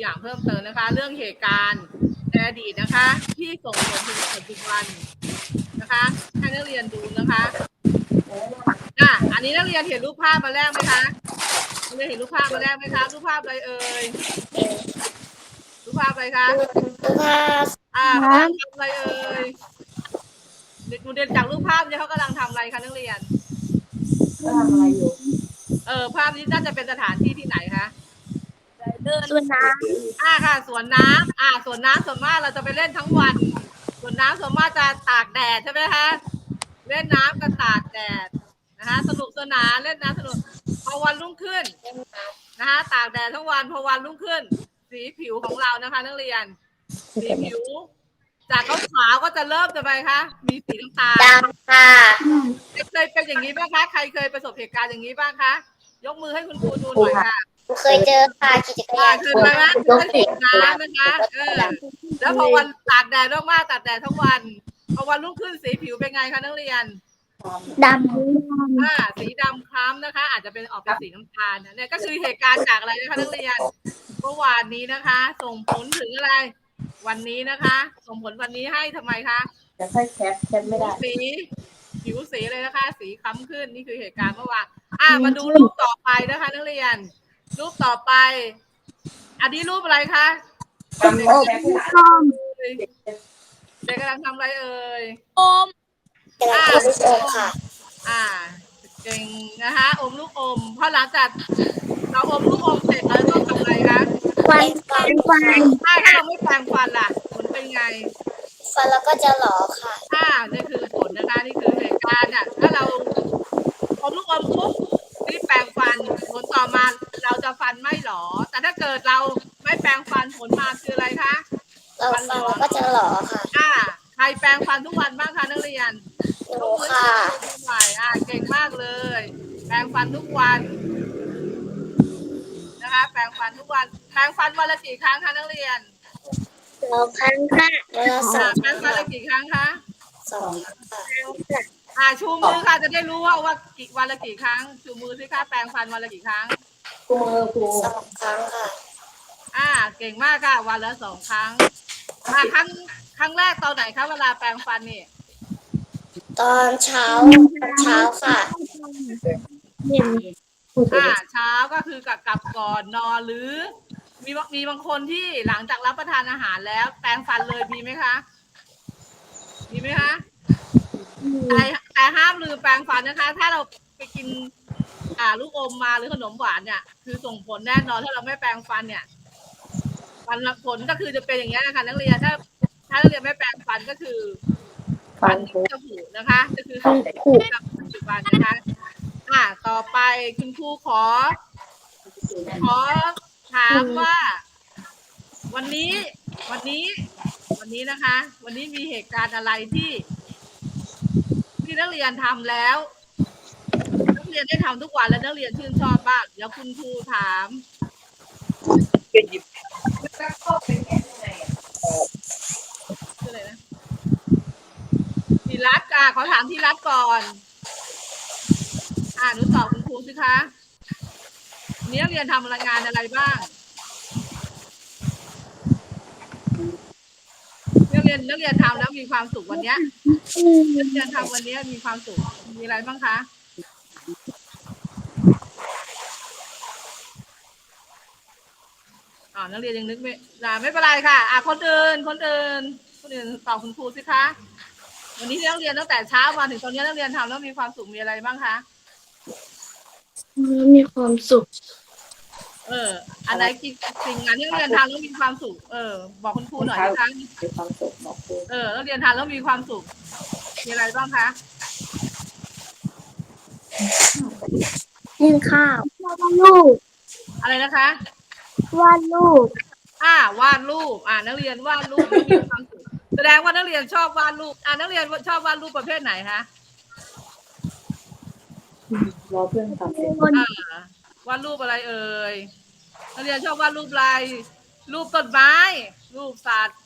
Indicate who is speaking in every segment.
Speaker 1: ตัวอย่างเพิ่มเติมนะคะ เรื่องเหตุการณ์ในอดีตนะคะ ที่ส่งผลถึงปัจจุบันนะคะให้นักเรียนดูนะคะอะอันนี้นักเรียนเห็นรูปภาพมาแรกไหมคะนักเรียนเห็นรูปภาพมาแรกไหมคะรูปภาพอะไรเอ่ยรูปภาพอะไรคะ
Speaker 2: รูปภาพ
Speaker 1: อ่าเขากำลังทำอะไรเอ่ยเด็กดูเด่นจากรูปภาพเนี่ยเขากำลังทำอะไรคะนักเรียน
Speaker 3: ก็ทำอะไรอยู่
Speaker 1: เออภาพนี้น่าจะเป็นสถานที่ที่ไหนคะ
Speaker 2: ส่วนน้
Speaker 1: อ่าค่ะสวนน้ำอ่าสวนน้ำส่วนมากเราจะไปเล่นทั้งวันสวนน้ำส่วนมากจะตากแดดใช่ไหมคะเล่นน้ำกันตากแดดนะคะสนุกสนานเล่นน้ำสนุกพอวันรุ่งขึ้นนะคะตากแดดทั้งวันพอวันรุ่งขึ้น สีผิวของเรานะคะ นักเรียน สีผิว จากขาวๆก็จะเริ่มจะไปคะมีสีน้ำตาลำ
Speaker 2: ดำค่ะ
Speaker 1: เคยเป็นอย่างนี้บ้างคะ ใครเคยประสบเหตุการณ์อย่างนี้บ้างคะ ยกมือให้คุณครูดูหน่อยค่ะ
Speaker 2: เคยเจอค่ะขี่จักราน
Speaker 1: อ่ายเคยไปไหมเคยติดน้ำนะคะ เออ แล้วพอวันตากแดดมากๆตากแดดทั้งวันพอวันรุ่งขึ้นสีผิวเป็นไงคะนักเรียน
Speaker 2: ด
Speaker 1: อ่าสีดำคล้ำนะคะ อาจจะเป็นออกเป็นสีน้ำตาลนะเนี่ยก็คือเหตุการณ์จากอะไรนะคะนักเรียนเมื่อวานนี้นะคะ ส่งผลถึงอะไร วันนี้นะคะ ส่งผลวันนี้ให้ทำไมคะ
Speaker 3: จะค่อยแคปแคปไม่ได้
Speaker 1: สีผิวสีเลยนะคะ สีคล้ำขึ้นนี่คือเหตุการณ์เมื่อวานอ่ามาดูรูปต่อไปนะคะ นักเรียน รูปต่อไป อันนี้รูปอะไรคะ
Speaker 3: จำไม่ได้
Speaker 1: เด็กกำลังทำอะไรเอ่ยำ
Speaker 2: อมกระดาษลูกอมค่ะ
Speaker 1: อ่าเก่งนะคะอมลูกอมพอหลังจากเราอมลูกอมเสร็จแล้วต้องทำอะไรคะ
Speaker 2: ฟันฟันฟัน
Speaker 1: ถ้าถ้าเราไม่แปรงฟันล่ะผลเป็นไง
Speaker 2: ฟันแล้วก็จะหลอค่ะ
Speaker 1: อ่านี่คือผลนะคะนี่คือเหตุการณ์อะถ้าเราอมลูกอมปุ๊บรีบแปรงฟันผลต่อมา เราจะฟันไม่หรอแต่ถ้าเกิดเราไม่แปรงฟันผลมาคืออะไรคะ
Speaker 2: เราฟันแล้วก็จะหลอค่ะ
Speaker 1: อ่าใครแปรงฟันทุกวันบ้างคะนักเรียน
Speaker 2: หนูค่ะ
Speaker 1: ใหม่อ่าเก่งมากเลย แปรงฟันทุกวัน นะคะ แปรงฟันทุกวัน แปรงฟันวันละกี่ครั้งคะนักเรียน
Speaker 2: สองครั้งค่ะเวลาสอ
Speaker 1: อ่างแปรงฟันละกี่ครั้งคะ
Speaker 2: สองค่ะ
Speaker 1: อ่าชูมือค่ะจะได้รู้ว่าว่ากี่วันละกี่ครั้ง ชูมือสิคะแปรงฟันวันละกี่ครั้ง
Speaker 3: ครูมือครู
Speaker 2: สองครั้งค่ะ
Speaker 1: อ่า เก่งมากค่ะ วันละสองครั้งอ่าครั้งครั้งแรกตอนไหนคะเวลาแปรงฟันนี่
Speaker 2: ตอนเช้าเช้าค่ะ
Speaker 1: อ่าเช้าก็คือกับกลับก่อนนอนหรือ มีบางมีบางคนที่หลังจากรับประทานอาหารแล้ว แปรงฟันเลยมีไหมคะ มีไหมคะแต่แต่ห้ามลืมแปรงฟันนะคะ ถ้าเราไปกิน อ่าลูกอมมาหรือขนมหวานเนี่ย คือส่งผลแน่นอนถ้าเราไม่แปรงฟันเนี่ยฟันผลก็คือจะเป็นอย่างนี้ยนะคะนักเรียนถ้า ถ้านักเรียนไม่แปรงฟันก็คือ
Speaker 3: ฟัน
Speaker 1: จะผุนะคะก็คือผุกับปัจจุบันนะคะ อ่า ต่อไปคุณครูขอ ขอถามว่า วันนี้ วันนี้ วันนี้นะคะ วันนี้มีเหตุการณ์อะไรที่ ที่นักเรียนทำแล้ว เรียนได้ทำทุกวันแล้วนักเรียนชื่นชอบบ้างเดี๋ยวคุณครูถามชื่ออะไรนะทีรัตน์อะขอถามทีรัตก่อน อ่าหนูตอบคุณครูสิคะวันนี้นักเรียนทำรายงานอะไรบ้างนักเรียนนักเรียนทำแล้วมีความสุขวันเนี้ยนักเรียนทำวันนี้มีความสุขมีอะไรบ้างคะ อ่านักเรียนยังนึกไม่อ่าไม่เป็นไรค่ะ อ่าคนอื่นคนอื่นคนอื่นตอบคุณครูสิคะวันนี้นักเรียนตั้งแต่เช้ามาถึงตอนนี้นักเรียนทำแล้วมีความสุขมีอะไรบ้างคะ
Speaker 2: มีความสุข
Speaker 1: เอออันไหนกิสิ่งงานที่นักเรียนทำแล้วมีความสุขเออ บอกคุณครูหน่อยนะคะ
Speaker 3: มีความสุขบอกครู
Speaker 1: เออนักเรียนทำแล้วมีความสุขมีอะไรบ้างคะ
Speaker 2: กินข้าววาดรูป
Speaker 1: อะไรนะคะ
Speaker 2: วาดรูป
Speaker 1: อ่าวาดรูป อ่านักเรียนวาดรูปแล้วมีความสุขแสดงว่านักเรียนชอบวาดรูป อ่านักเรียนชอบวาดรูปประเภทไหนคะ
Speaker 3: รอเพื่อนทำเสร็จ
Speaker 1: อ่าวาดรูปอะไรเอ่ยนักเรียนชอบวาดรูปอะไรรูปต้นไม้ รูปสัตว์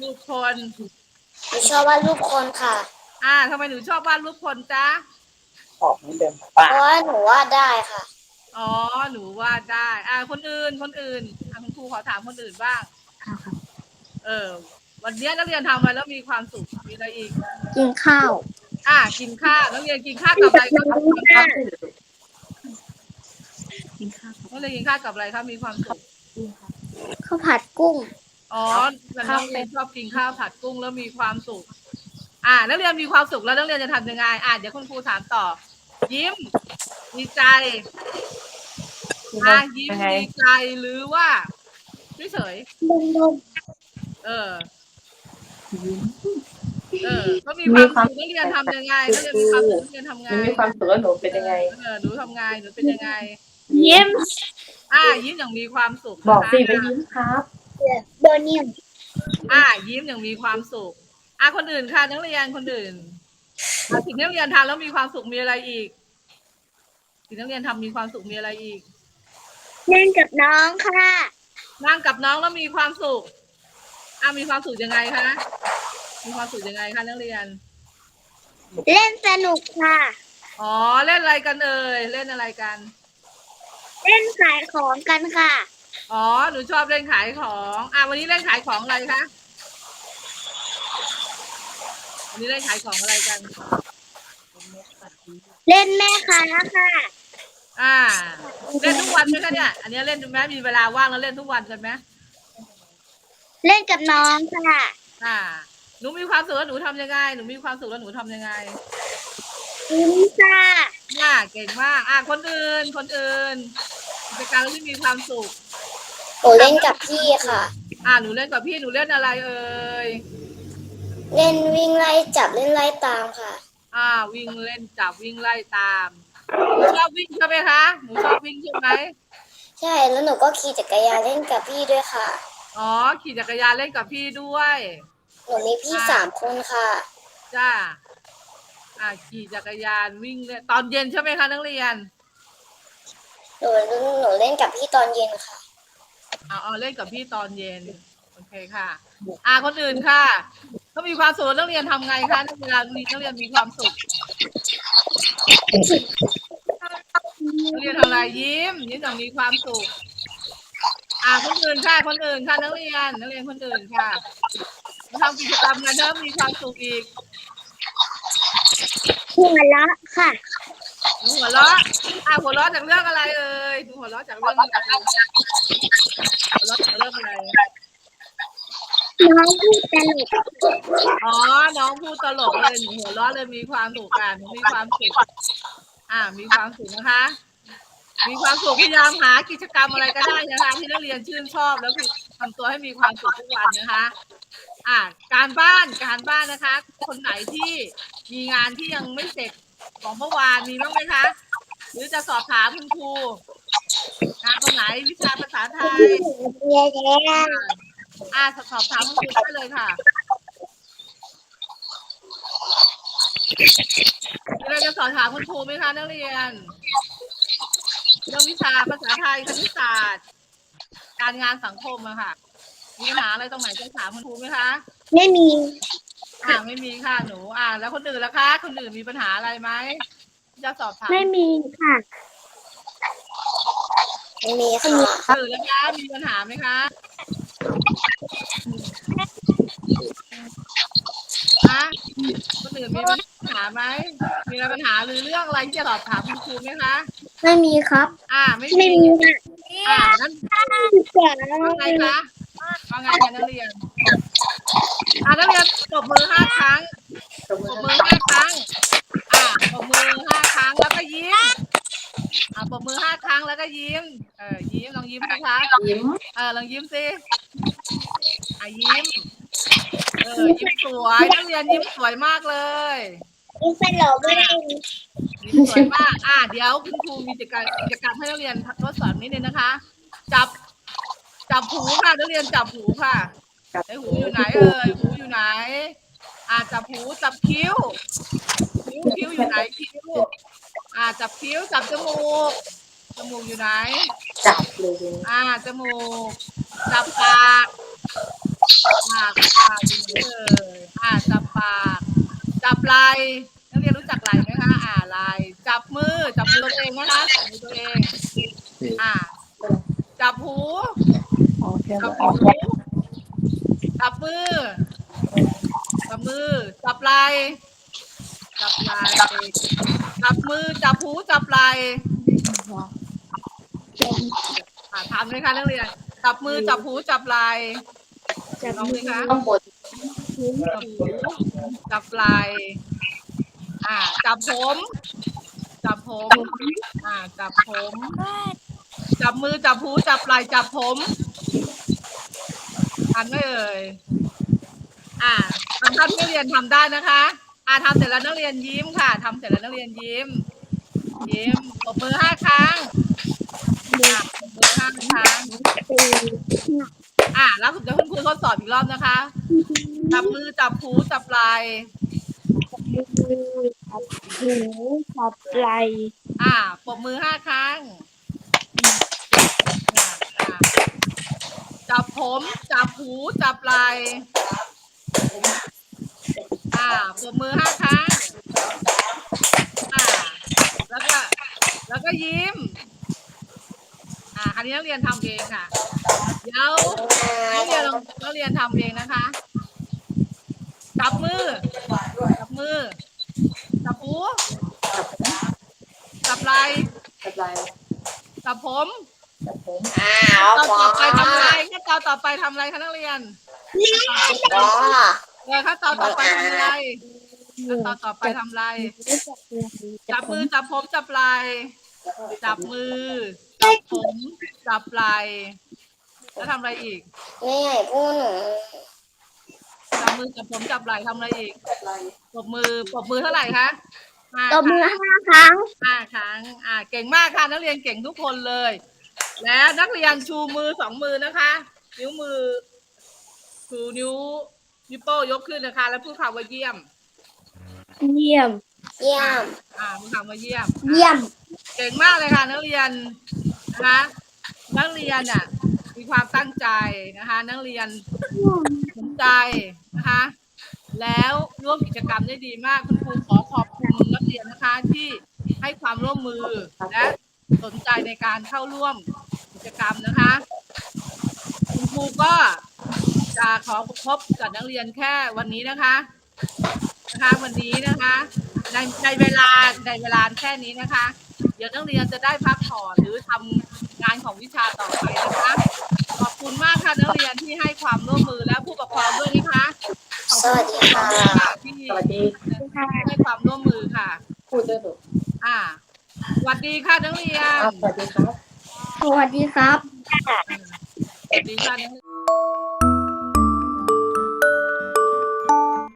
Speaker 1: รูปคน
Speaker 2: หนูชอบวาดรูปคนค่ะ
Speaker 1: อ่าทำไมหนูชอบวาดรูปคนจ๊ะ
Speaker 3: ออกเหมือนเดิม
Speaker 2: เพ
Speaker 3: ป้า
Speaker 2: ราะว่าหนูวาดได้ค่ะ
Speaker 1: อ๋อ หนูวาดได้ อ่า คนอื่น คนอื่นอ่าคุณครูขอถามคนอื่นบ้าง
Speaker 2: ค่ะครับ
Speaker 1: เออ วันนี้นักเรียนทำอะไรแล้วมีความสุข มีอะไรอีก
Speaker 2: กินข้าว
Speaker 1: อ่า กินข้าว นักเรียนกินข้าวกับอะไรครับ
Speaker 3: ครับขึ้น
Speaker 2: กินข้าว
Speaker 1: นักเรียนกินข้าวกับอะไรครับ มีความสุข
Speaker 2: ข้าวผัดกุ้ง
Speaker 1: อ๋อแต่น้องเรียนชอบกินข้าวผัดกุ้งแล้วมีความสุข อ่า นักเรียนมีความสุขแล้วนักเรียนจะทำยังไง อ่าเดี๋ยวคุณครูถามต่อ ยิ้ม ดีใจ อ่ายิ้ม
Speaker 3: ยังไง
Speaker 1: ดีใจหรือว่าเฉย
Speaker 2: ลงลง
Speaker 1: ๆเออ เออก็มีความสุขนักเรียนทำยังไงนักเรียนมีความสุขนักเรียนทำ
Speaker 3: ห
Speaker 1: ไง
Speaker 3: นูมีความสุขแล้วหนูเป็นยังไง
Speaker 1: เออหนูทำไงหนูเป็นยังไง
Speaker 2: ยิ้ม
Speaker 1: อ่ายิ้มอย่างมีความสุข
Speaker 3: บอก
Speaker 1: นะคะ
Speaker 3: สิไปยิ้มครับ
Speaker 2: โดเนียม
Speaker 1: อ่ายิ้มอย่างมีความสุขอ่าคนอื่นค่ะนักเรียนคนอื่นอ่าสิ่งที่นักเรียนทำแล้วมีความสุขมีอะไรอีกสิ่งที่นักเรียนทำมีความสุขมีอะไรอีก
Speaker 2: เล่นกับน้องค่ะ
Speaker 1: นั่งกับน้องแล้วมีความสุขอ่ามีความสุขยังไงคะ มีความสุขยังไงคะนักเรียน
Speaker 2: เล่นสนุกค่ะ
Speaker 1: อ๋อ เล่นอะไรกันเอ่ย เล่นอะไรกัน
Speaker 2: เล่นขายของกันค่ะ
Speaker 1: อ๋อ หนูชอบเล่นขายของ อ่าวันนี้เล่นขายของอะไรคะ วันนี้เล่นขายของอะไรกัน
Speaker 2: เล่นแม่ค้าค่ะ
Speaker 1: อ่า เล่นทุกวันไหมคะเนี่ย อันนี้เล่นไหมมีเวลาว่างแล้วเล่นทุกวันกันไหม
Speaker 2: เล่นกับน้องค่ะ
Speaker 1: อ่า หนูมีความสุขแล้วหนูทำยังไง หนูมีความสุขแล้วหนูทำยังไง
Speaker 2: ยิ้มค่ะ
Speaker 1: อ่าเก่งมาก อ่าคนอื่น คนอื่นกิจกรรมที่มีความสุข
Speaker 2: หนูเล่นกับพี่ค่ะ
Speaker 1: อ่า หนูเล่นกับพี่ หนูเล่นอะไรเอ่ย
Speaker 2: เล่นวิ่งไล่จับเล่นไล่ตามค่ะ
Speaker 1: อ่า วิ่งเล่นจับวิ่งไล่ตาม หนูชอบวิ่งใช่ไหมคะ หนูชอบวิ่งใช่ไหม
Speaker 2: ใช่แล้วหนูก็ขี่จักรยานเล่นกับพี่ด้วยค่ะ
Speaker 1: อ๋อ ขี่จักรยานเล่นกับพี่ด้วย
Speaker 2: หนูมีพี่สามคนค่ะ
Speaker 1: จ้า อ่า ขี่จักรยานวิ่งเล่นตอนเย็นใช่ไหมคะนักเรียน
Speaker 2: หนูหนูเล่นกับพี่ตอนเย็นค่ะ
Speaker 1: เอาเอาเล่นกับพี่ตอนเย็น โอเคค่ะ อ่าคนอื่นค่ะเขามีความสุขนักเรียนทำไงคะนักเรียนนักเรียนมีความสุขนัก เรียนทำอะไรยิ้มยิ้มอย่างมีความสุขอ่าคนอื่นค่ะคนอื่นค่ะนักเรียนนักเรียนคนอื่นค่ะมาทำกิจกรรมกันเริ่มมีความสุขอีก
Speaker 2: หัวเราะค่ะ
Speaker 1: หนูหัวเราะอ่าหัวเราะจากเรื่องอะไรเอ่ยหนูหัวเราะจากเรื่องอะไรหัวเราะจากเรื่องอะไร
Speaker 2: น้องพูดตลก
Speaker 1: อ๋อ น้องพูดตลกเลยหนูหัวเราะเลยมีความสุขอะหนูมีความสุขอ่า มีความสุขนะคะ มีความสุขพยายามหากิจกรรมอะไรก็ได้นะคะที่นักเรียนชื่นชอบแล้วคือทำตัวให้มีความสุขทุกวันนะคะ อ่า การบ้านการบ้านนะคะ คนไหนที่มีงานที่ยังไม่เสร็จของเมื่อวานมีบ้างไหมคะ หรือจะสอบถามคุณครูงานคนไหนวิชาภาษาไทย
Speaker 2: เย้เย้
Speaker 1: อ่า อ่าสอบถามคุณครูได้เลยค่ะมีอะไรจะสอบถามคุณครูไหมคะนักเรียน เรื่องวิชาภาษาไทยคณิตศาสตร์ การงานสังคมอะค่ะ มีปัญหาอะไรตรงไหนจะถามคุณครูไหมคะ
Speaker 2: ไม่มี
Speaker 1: อ่าไม่มีค่ะหนู อ่า แล้วคนอื่นล่ะคะ คนอื่นมีปัญหาอะไรไหมจะสอบถาม
Speaker 2: ไม่มีค่ะ ไม่มีค่ะ
Speaker 1: คนอื่นล่ะคะ มีปัญหาไหมคะ ฮะคนอื่นมีปัญหาไหม มีอะไรปัญหาหรือเรื่องอะไรที่จะสอบถามคุณครูไหมคะ
Speaker 2: ไม่มีครับ
Speaker 1: อ่า ไม่
Speaker 2: ไม่
Speaker 1: มี
Speaker 2: มีค่ะ
Speaker 1: อ่านั้น
Speaker 2: เสีย
Speaker 1: ว่าไงคะว่าไงคะนักเรียน อ่านักเรียนตบมือห้าครั้ง
Speaker 3: ตบมื
Speaker 1: ป
Speaker 3: อ
Speaker 1: รบมือห้าครั้ง อ่าปรบมือห้าครั้งแล้วก็ยิ้ม อ่าปรบมือห้าครั้งแล้วก็ยิ้ม เออ ยิ้ม ลองยิ้มนะคะ
Speaker 3: ยิ้ม
Speaker 1: เออ ลองยิ้มสิ อะยิ้ม เออ ยิ้มสวย นักเรียนยิ้มสวยมากเลย
Speaker 2: มีเป็นหลอกไม่ได้
Speaker 1: ยิ้มสวยมาก อ่าเดี๋ยวคุณครูมีกิจกรรมกิจกรรมให้นักเรียนทดสอบนิดนึงนะคะ จับ จับหูค่ะ นักเรียนจับหูค่ะ
Speaker 3: จับ
Speaker 1: ไอ้หูอยู่ไหนเอ่ย หูอยู่ไหน อ่าจับหู จับคิ้ว คิ้วคิ้วอยู่ไหนคิ้ว อ่าจับคิ้วจับจมูก จมูกอยู่ไหน
Speaker 3: จับเลย
Speaker 1: อ่าจมูก จับปากปากปากอยู่ไหนเอ่ยอ่าจับปาก จับไหล่นักเรียนรู้จักไหล่ไหมคะอ่าไหล่จับมือ จับมือตัวเองนะคะจับมือตัวเอง อ่า จับหู
Speaker 2: อ๋อเดี๋ยว
Speaker 1: จับ
Speaker 2: อ
Speaker 1: หู
Speaker 2: อก
Speaker 1: จับมือจับมือจับไหล่ จับไหลจับมือจับหูจับไหล่อ่าทำเลยค่ะนักเรียนจับมือจับหูจับไหล
Speaker 2: จับ
Speaker 1: ลอง
Speaker 2: มือ
Speaker 1: ค่ะ
Speaker 3: ข้างบน
Speaker 1: จับหูจับไหลอ่าจับผม จับผมอ่าจับผม จับมือจับหูจับไหลจับผมทำได้เลยอ่าทำท่าที่นักเรียนทำได้นะคะ อ่าทำเสร็จแล้วนักเรียนยิ้มค่ะทำเสร็จแล้วนักเรียนยิ้ม ยิ้มปรบมือห้าครั้งอ่าปรบมือห้าครั้ง อ่าแล้วเดี๋ยวคุณครูทดสอบอีกรอบนะคะ จับมือจับหูจับไหล่
Speaker 2: มือจับหูจับไหล
Speaker 1: อ่าปรบมือห้าครั้งอ่าอ่าจับผม จับหูจับไหล่ อ่าปรบมือห้าครั้งอ่าแล้วก็แล้วก็ยิ้ม อ่าคราวนี้นักเรียนทำเองค่ะ เดี๋ยวนักเรียนลองนักเรียนทำเองนะคะจับมือจับมือจับหูจับไหล่
Speaker 3: จับไหล่
Speaker 1: จับผม
Speaker 3: จับผม
Speaker 1: ขั้นตอนต่อไปทำอะไรขั้นตอนต่อไปทำอะไรคะนักเรียนเออขั้นตอนต่อไปทำอะไรขั้นตอนต่อไปทำอะไร จับมือจับผมจับไหล่จับมือ จับผม จับไหล่แล้วทำอะไรอีกจับมือจับผมจับไหล่ทำอะไรอีก
Speaker 3: จับไหล่
Speaker 1: ปรบมือปรบมือเท่าไหร่คะห้า
Speaker 2: ตบมือ
Speaker 1: ครั้ง
Speaker 2: ห้าครั้ง
Speaker 1: ห้าครั้ง อ่า เก่งมากค่ะนักเรียนเก่งทุกคนเลย และนักเรียนชูมือสองมือนะคะ นิ้วมือชูนิ้ว นิ้วโป้ยกขึ้นนะคะ แล้วพูดคำว่าเยี่ยม
Speaker 2: เยี่ยม
Speaker 1: อ่าพูดคำว่าเยี่ยม
Speaker 2: เยี่ยม
Speaker 1: เก่งมากเลยค่ะนักเรียนนะคะนักเรียนอะมีความตั้งใจนะคะ นักเรียนสนใจนะคะ แล้วร่วมกิจกรรมได้ดีมากคุณครูขอขอบคุณนักเรียนนะคะที่ให้ความร่วมมือและสนใจในการเข้าร่วมกิจกรรมนะคะ คุณครูก็ จะขอพบกับนักเรียนแค่วันนี้นะคะนะคะวันนี้นะคะในในเวลาในเวลาแค่นี้นะคะ เดี๋ยวนักเรียนจะได้พักผ่อนหรือทำงานของวิชาต่อไปนะคะขอบคุณมากค่ะนักเรียนที่ให้ความร่วมมือและผู้ปกครองด้วยนะคะขอบคุณผู้ปกครองด้วยค่ะที่
Speaker 3: สวัสดี
Speaker 1: ให้ความร่วมมือค่ะ
Speaker 3: พูดด้วยหนู
Speaker 1: อ่าสวัสดีค่ะนักเรียน
Speaker 3: อ้าวสวัสดีครับ
Speaker 2: สวัสดีครับ
Speaker 1: สวัสดีค่ะนักเรียน